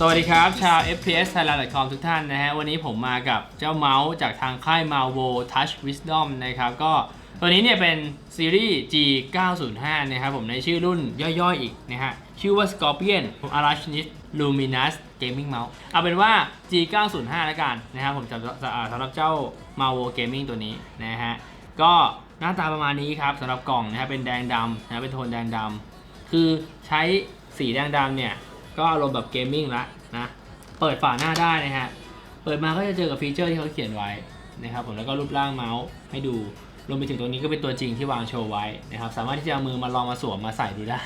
สวัสดีครับ ชาว FPS Thailand.com ทุกท่านนะฮะ วันนี้ผมมากับเจ้าเมาส์จากทางค่าย Malvo Touch Wisdom นะครับ ก็ตัวนี้เนี่ยเป็นซีรีส์ G905 นะครับผมในชื่อรุ่นย่อยๆอีกนะฮะ ชื่อว่า Scorpion Arachnid Luminous Gaming Mouse เอาเป็นว่า G905 แล้วกันนะครับผมสำหรับเจ้า Malvo Gaming ตัวนี้นะฮะ ก็หน้าตาประมาณนี้ครับสำหรับกล่องนะฮะเป็นแดงดำนะเป็นโทนแดงดำคือใช้สีแดงดำเนี่ย ก็อารมณ์แบบเกมมิ่งละนะ เปิดฝาหน้าได้นะฮะ เปิดมาก็จะเจอกับฟีเจอร์ที่เขาเขียนไว้นะครับผมแล้วก็รูปร่างเมาส์ให้ดู รวมไปถึงตัวนี้ก็เป็นตัวจริงที่วางโชว์ไว้นะครับ สามารถที่จะเอามือมาลองมาสวมมาใส่ดูได้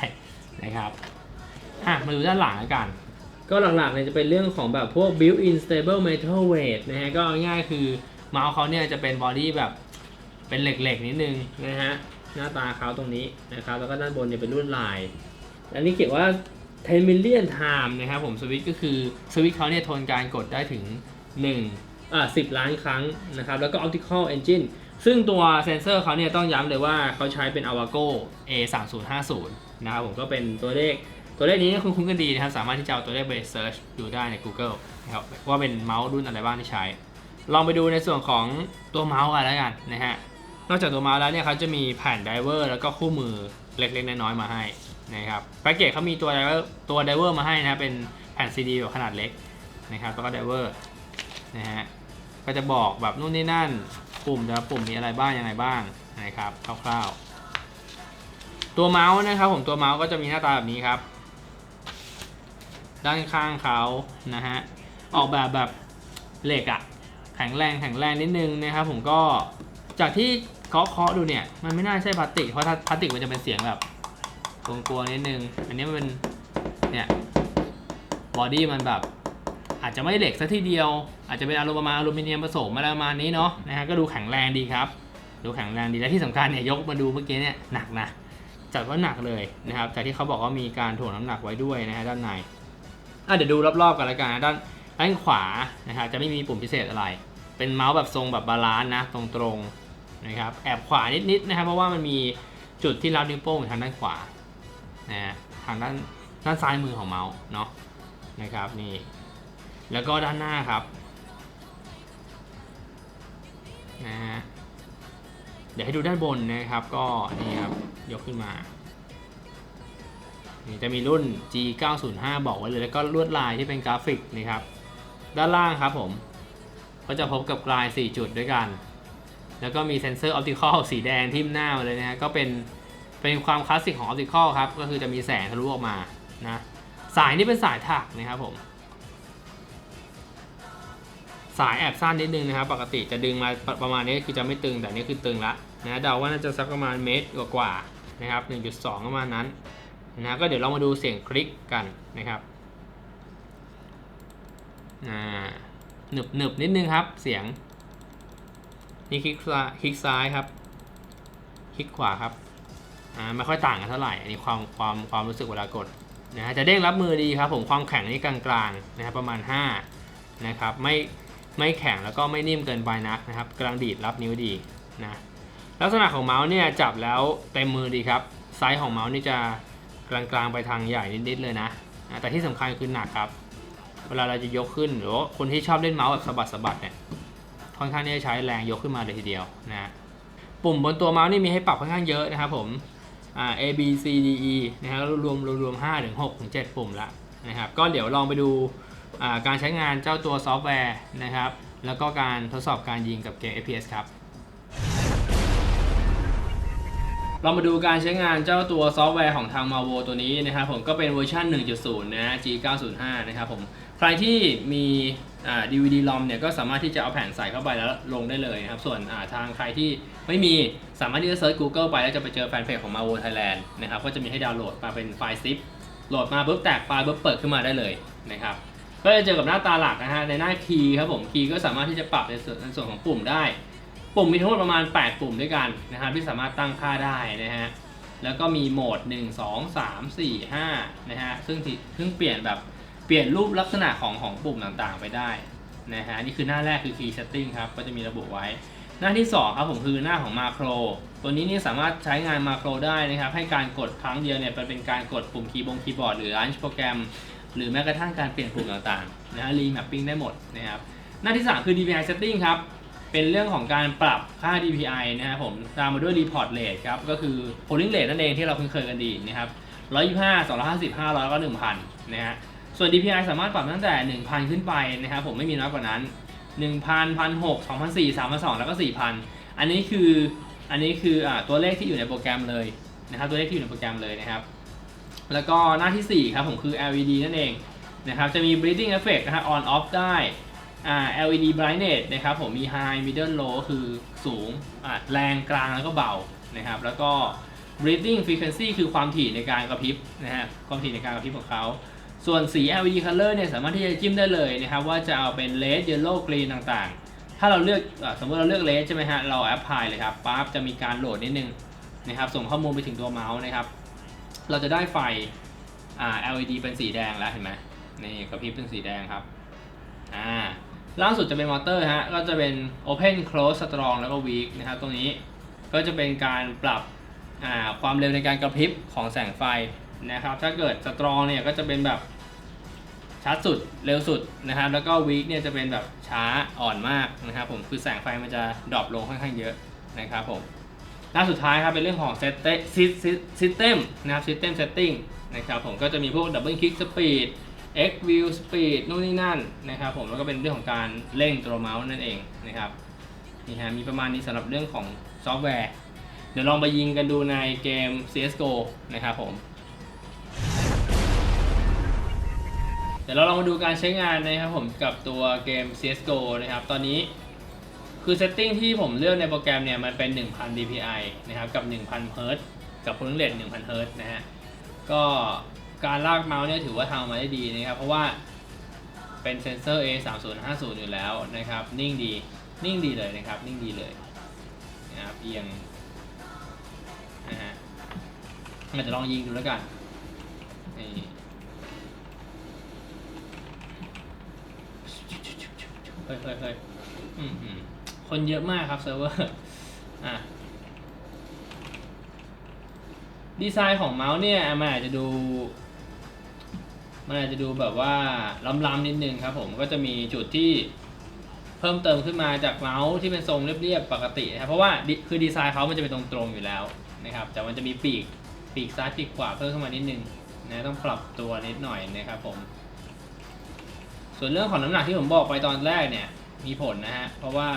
นะครับ อะ มาดูด้านหลังแล้วกัน ก็หลักๆเนี่ยจะเป็นเรื่องของแบบพวก built-in stable metal weight นะฮะ ก็ง่ายคือเมาส์เขาเนี่ยจะเป็นบอดี้แบบเป็นเหล็กๆ นิดนึงนะฮะ หน้าตาเขาตรงนี้นะครับ แล้วก็ด้านบนเนี่ยเป็นลวดลาย อันนี้เขียนว่า 10 million time นะครับผมสวิตก็คือสวิตเขาเนี่ยทนการกดได้ถึง1อ่า10 ล้านครั้งนะครับ แล้วก็ optical engine ซึ่งตัวเซนเซอร์เขาเนี่ยต้องย้ำเลยว่าเขาใช้เป็น Avago A 3 0 5 0นะครับผมก็เป็นตัวเลขตัวเลขนี้เนี่ยคุ้นกันดีนะครับ สามารถที่จะเอาตัวเลขไปเซิร์ชดูได้ใน Google นะครับว่าเป็นเมาส์รุ่นอะไรบ้างที่ใช้ ลองไปดูในส่วนของตัวเมาส์กันแล้วกันนะฮะนอกจากตัวเมาส์แล้วเนี่ยเขาจะมีแผ่นไดเวอร์แล้วก็คู่มือเล็กๆน้อยๆมาให้ นะครับแพ็กเกจเขามีตัวไดเวอร์ตัวไดเวอร์มาให้นะเป็นแผ่นซีดีแบบขนาดเล็กนะครับแล้วก็ไดเวอร์นะฮะก็จะบอกแบบนู่นนี่นั่นปุ่มแต่ละปุ่มมีอะไรบ้างยังไงบ้างนะครับคร่าวๆตัวเมาส์นะครับผมตัวเมาส์ก็จะมีหน้าตาแบบนี้ครับ ด้านข้างเขานะฮะออกแบบแบบเหล็กอะแข็งแรงแข็งแรงนิดนึงนะครับผมก็จากที่เคาะเคาะดูเนี่ยมันไม่น่าใช่พลาสติกเพราะถ้าพลาสติกมันจะเป็นเสียงแบบ กลัวๆนิดนึง อันนี้มันเป็นเนี่ยบอดี้มันแบบ อาจจะไม่เหล็กซะทีเดียว อาจจะเป็นอลูประมาณอลูมิเนียมผสมอะไรประมาณนี้เนาะนะฮะก็ดูแข็งแรงดีครับ ดูแข็งแรงดีและที่สำคัญเนี่ยยกมาดูเมื่อกี้เนี่ยหนักนะจัดว่าหนักเลยนะครับจากที่เขาบอกว่ามีการถ่วงน้ำหนักไว้ด้วยนะฮะด้านในอะเดี๋ยวดูรอบๆกันล้วกันนะด้านด้านขวานะครับจะไม่มีปุ่มพิเศษอะไร เป็นเมาส์แบบทรงแบบบาลานซ์นะตรงๆนะครับแอบขวานิดๆนะครับเพราะว่ามันมีจุดที่รับนิ้วโป้งอยู่ทางด้านขวา นะฮะทางด้านด้านซ้ายมือของเมาส์เนาะนะครับนี่แล้วก็ด้านหน้าครับนะฮะเดี๋ยวให้ดูด้านบนนะครับก็นี่ครับยกขึ้นมานี่จะมีรุ่น G905 บอกไว้เลย แล้วก็ลวดลายที่เป็นกราฟิกนะครับ ด้านล่างครับผม ก็จะพบกับกลาย 4 จุดด้วยกัน แล้วก็มีเซนเซอร์ออปติคอลสีแดงทิ่มหน้ามาเลยนะฮะก็เป็น เป็นความคลาสสิกของออปติคอลครับ ก็คือจะมีแสงทะลุออกมานะสายนี่เป็นสายถักนะครับผม สายแอบสั้นนิดนึงนะครับ ปกติจะดึงมาประประมาณนี้คือจะไม่ตึงแต่นี่คือตึงละนะเดาว่าน่าจะสักประมาณเมตรกว่าๆนะครับ 1.2 ประมาณนั้นนะก็เดี๋ยวเรามาดูเสียงคลิกกันนะครับอ่าหนึบหนึบนิดนึงครับ เสียง นี่คลิกซ้ายคลิกซ้ายครับ คลิกขวาครับ อ่าไม่ค่อยต่างกันเท่าไหร่อันนี้ความความความรู้สึกเวลากดนะฮะจะเด้งรับมือดีครับผมความแข็งนี่กลางๆนะครับประมาณ5นะครับไม่ไม่แข็งแล้วก็ไม่นิ่มเกินไปนักนะครับกำลังดีดรับนิ้วดีนะลักษณะของเมาส์เนี่ยจับแล้วเต็มมือดีครับไซส์ของเมาส์นี่จะกลางๆไปทางใหญ่นิดๆเลยนะแต่ที่สำคัญคือหนักครับ เวลาเราจะยกขึ้นหรือว่าคนที่ชอบเล่นเมาส์แบบสะบัดสะบัดเนี่ยค่อนข้างที่จะใช้แรงยกขึ้นมาเลยทีเดียวนะปุ่มบนตัวเมาส์นี่มีให้ปรับค่อนข้างเยอะนะครับผม A B C D E นะครับรวมรวมรวม5ถึง6ถึง7ปุ่มละนะครับก็เดี๋ยวลองไปดูการใช้งานเจ้าตัวซอฟต์แวร์นะครับ แล้วก็การทดสอบการยิงกับเกม FPS ครับเรามาดูการใช้งานเจ้าตัวซอฟต์แวร์ของทาง Malvo ตัวนี้นะครับผมก็เป็นเวอร์ชัน1.0 นะ G905 นะครับผมใครที่มี DVD ROM เนี่ยก็สามารถที่จะเอาแผ่นใส่เข้าไปแล้วลงได้เลยนะครับ ส่วนทางใครที่ ไม่มีสามารถที่จะเซิร์ช Google ไปแล้วจะไปเจอแฟนเพจของ Malvo Thailand นะครับก็จะมีให้ดาวน์โหลดมาเป็นไฟล์ซิปโหลดมาปุ๊บแตกไฟล์ปุ๊บเปิดขึ้นมาได้เลยนะครับก็จะเจอกับหน้าตาหลักนะฮะในหน้าคีย์ครับผมคีย์ก็สามารถที่จะปรับในส่วนในส่วนของปุ่มได้ ปุ่มมีทั้งหมดประมาณ 8 ปุ่มด้วยกันนะครับที่สามารถตั้งค่าได้นะฮะแล้วก็มีโหมด 1 2 3 4 5นะฮะซึ่งที่ซึ่งเปลี่ยนแบบเปลี่ยนรูปลักษณะของของปุ่มต่างๆ ไปได้นะฮะนี่คือหน้าแรกคือ Key Setting ครับก็จะมีระบุไว้ หน้าที่ 2 ครับผมคือหน้าของมาโครตัวนี้นี่สามารถใช้งานมาโครได้นะครับ ให้การกดครั้งเดียวเนี่ยเป็นการกดปุ่มคีย์บงคีย์บอร์ดหรือ launch โปรแกรม หรือแม้กระทั่งการเปลี่ยนปุ่มต่างๆนะฮะรีแมปปิ้งได้หมดนะครับหน้าที่ 3 คือ DPI setting ครับ เป็นเรื่องของการปรับค่า DPI นะครับผมตามมาด้วย report rate ครับ ก็คือ polling rate นั่นเองที่เราคุ้นเคยกันดีนะครับ125 250 500แล้วก็ 1,000 นะฮะส่วน DPI สามารถปรับตั้งแต่ 1,000 ขึ้นไปนะครับผมไม่มีน้อยกว่านั้น 1,000 1,600 2,400 3,200แล้วก็4,000อันนี้คืออันนี้คืออ่าตัวเลขที่อยู่ในโปรแกรมเลยนะครับ ตัวเลขที่อยู่ในโปรแกรมเลยนะครับ แล้วก็หน้าที่ 4 ครับผมคือ LED นั่นเองนะครับ จะมี breathing effect นะฮะ on off ได้อ่า LED brightness นะครับผมมี high middle low ก็คือสูงอ่าแรงกลางแล้วก็เบานะครับ แล้วก็ breathing frequency คือความถี่ในการกระพริบนะฮะความถี่ในการกระพริบของเขา ส่วนสี LED color เนี่ยสามารถที่จะจิ้มได้เลยนะครับว่าจะเอาเป็น red yellow green ต่างๆ ถ้าเราเลือกสมมติเราเลือก red ใช่ไหมฮะเรา apply เลยครับปั๊บจะมีการโหลดนิดนึงนะครับส่งข้อมูลไปถึงตัวเมาส์นะครับ เราจะได้ไฟ LED เป็นสีแดงแล้วเห็นไหมนี่กระพริบเป็นสีแดงครับอ่าล่าสุดจะเป็นมอเตอร์ฮะก็จะเป็น Open Close Strong แล้วก็ Weak นะครับตรงนี้ก็จะเป็นการปรับความเร็วในการกระพริบของแสงไฟนะครับถ้าเกิด Strong เนี่ยก็จะเป็นแบบ ชัดสุดเร็วสุดนะครับ แล้วก็ Weak เนี่ยจะเป็นแบบช้าอ่อนมากนะครับผมคือแสงไฟมันจะดรอปลงค่อนข้างเยอะนะครับผมหน้าสุดท้ายครับเป็นเรื่องของ System นะครับ System Setting นะครับผมก็จะมีพวก Double Click Speed X View Speed นู่นนี่นั่นนะครับผมแล้วก็เป็นเรื่องของการเร่งตัวเมาส์นั่นเองนะครับนี่ฮะมีประมาณนี้สำหรับเรื่องของซอฟต์แวร์ เดี๋ยวลองไปยิงกันดูในเกม CSGO นะครับผม ดี๋ยวเราลองมาดูการใช้งานนะครับผมกับตัวเกม CSGO นะครับ ตอนนี้คือเซตติ้งที่ผมเลือกในโปรแกรมเนี่ยมันเป็น 1000 dpi นะครับกับ 1000 Hz กับ polling rate 1000 Hz นะฮะ ก็การลากเมาส์เนี่ยถือว่าทำมาได้ดีนะครับ เพราะว่าเป็นเซนเซอร์ A 3 0 5 0อยู่แล้วนะครับ นิ่งดี นิ่งดีเลยนะครับ นิ่งดีเลยนะครับเอียงนะฮะมันจะลองยิงดูแล้วกันนี่เฮ้ยเฮ้ยเฮ้ยคนเยอะมากครับเซิร์ฟเวอร์อะดีไซน์ของเมาส์เนี่ยมันอาจจะดู มันอาจจะดูแบบว่าล้ำๆนิดนึงครับผมก็จะมีจุดที่เพิ่มเติมขึ้นมาจากเมาส์ที่เป็นทรงเรียบๆปกตินะครับเพราะว่าคือดีไซน์เขามันจะเป็นตรงๆอยู่แล้วนะครับ แต่มันจะมีปีกปีกซ้ายปีกขวาเพิ่มเข้ามานิดนึงนะต้องปรับตัวนิดหน่อยนะครับผม ส่วนเรื่องของน้ำหนักที่ผมบอกไปตอนแรกเนี่ย มีผลนะฮะ เพราะว่า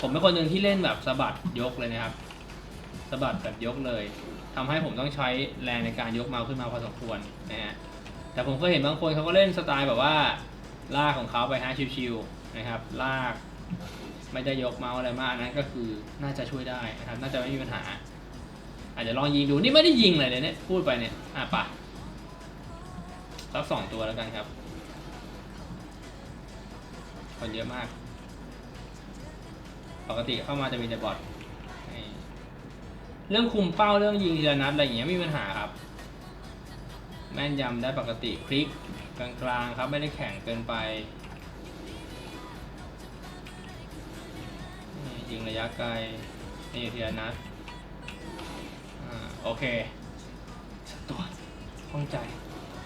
ผมเป็นคนหนึ่งที่เล่นแบบสะบัดยกเลยนะครับสะบัดแบบยกเลยทำให้ผมต้องใช้แรงในการยกเมาส์ขึ้นมาพอสมควรนะฮะแต่ผมก็เห็นบางคนเขาก็เล่นสไตล์แบบว่าลากของเขาไปฮะชิวๆนะครับลาก ไม่ได้ยกเมาส์อะไรมากนนั้นก็คือน่าจะช่วยได้นะครับ น่าจะไม่มีปัญหา อาจจะลองยิงดูนี่ไม่ได้ยิงเลยเนี่ยพูดไปเนี่ยอะปะสักสองตัวแล้วกันครับ คนเยอะมาก ปกติเข้ามาจะมีแต่บอทเรื่องคุมเป้าเรื่องยิงทีละนัดอะไรอย่างเงี้ยไม่มีปัญหาครับ แม่นยำได้ปกติคลิกกลางๆครับไม่ได้แข็งเกินไปยิงระยะไกลนี่ทีละนัดอ่าโอเคสักตัวห้องใจ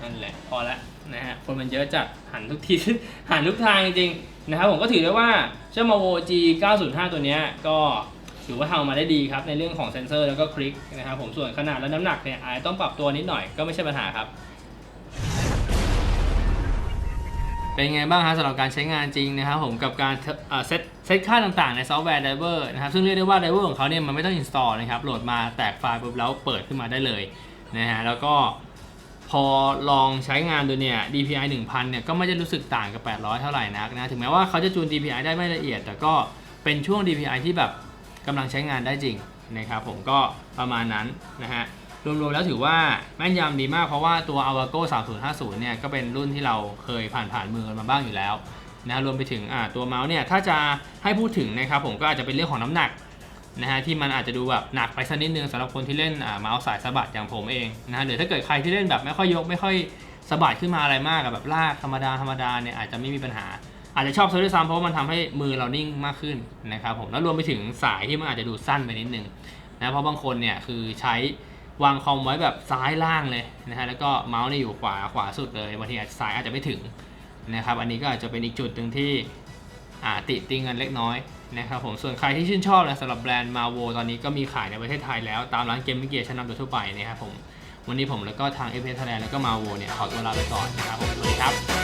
นั่นแหละพอละนะฮะคนมันเยอะจัดหันทุกทีหันทุกทางจริงๆนะครับผมก็ถือได้ว่าเจ้า Mavo G 905 ตัวเนี้ยก็ถือว่าทำมาได้ดีครับในเรื่องของเซนเซอร์แล้วก็คลิกนะครับผมส่วนขนาดและน้ำหนักเนี่ยอาจจะต้องปรับตัวนิดหน่อยก็ไม่ใช่ปัญหาครับ เป็นไงบ้างฮะสำหรับการใช้งานจริงนะครับผมกับการเซตเซตค่าต่างๆในซอฟต์แวร์ Diver นะครับซึ่งเรียกได้ว่า Diver ของเขาเนี่ยมันไม่ต้อง install นะครับโหลดมาแตกไฟล์ปุ๊บแล้วเปิดขึ้นมาได้เลยนะฮะแล้วก็ พอลองใช้งานดูเนี่ย DPI 1000 เนี่ยก็ไม่ได้รู้สึกต่างกับ 800 เท่าไหร่นักนะ ถึงแม้ว่าเขาจะจูน DPI ได้ไม่ละเอียด แต่ก็เป็นช่วง DPI ที่แบบกำลังใช้งานได้จริงนะครับผมก็ประมาณนั้นนะฮะ รวมๆแล้วถือว่าแม่นยำดีมากเพราะว่าตัว a v a g o 3050 เนี่ยก็เป็นรุ่นที่เราเคยผ่านผ่านมือกันมาบ้างอยู่แล้วนะรวมไปถึงอ่าตัวเมาส์เนี่ยถ้าจะให้พูดถึงนะครับผมก็อาจจะเป็นเรื่องของน้ำหนัก นะฮะที่มันอาจจะดูแบบหนักไปสักนิดนึงสำหรับคนที่เล่นอ่าเมาส์สายสะบัดอย่างผมเองนะฮะหรือถ้าเกิดใครที่เล่นแบบไม่ค่อยยกไม่ค่อยสะบัดขึ้นมาอะไรมากอะแบบลากธรรมดาธรรมดาเนี่ยอาจจะไม่มีปัญหา อาจจะชอบซะด้วยซ้ำเพราะว่ามันทำให้มือเรานิ่งมากขึ้นนะครับผมแล้วรวมไปถึงสายที่มันอาจจะดูสั้นไปนิดนึงนะเพราะบางคนเนี่ยคือใช้วางคอมไว้แบบซ้ายล่างเลยนะฮะแล้วก็เมาส์เนี่ยอยู่ขวาขวาสุดเลยบางทีอาจจะซ้ายอาจจะไม่ถึงนะครับอันนี้ก็อาจจะเป็นอีกจุดหนึ่งที่อ่าติติงกันเล็กน้อย นะครับผมส่วนใครที่ชื่นชอบนะสำหรับแบรนด์มาโวตอนนี้ก็มีขายในประเทศไทยแล้วตามร้านเกมมิเกียร์ชั้นนำโดยทั่วไปนะครับผมวันนี้ผมแล้วก็ทางเอฟเอสไทยแลนด์แล้วก็มาโวเนี่ยขอตัวลาไปก่อนนะครับผมสวัสดีครับ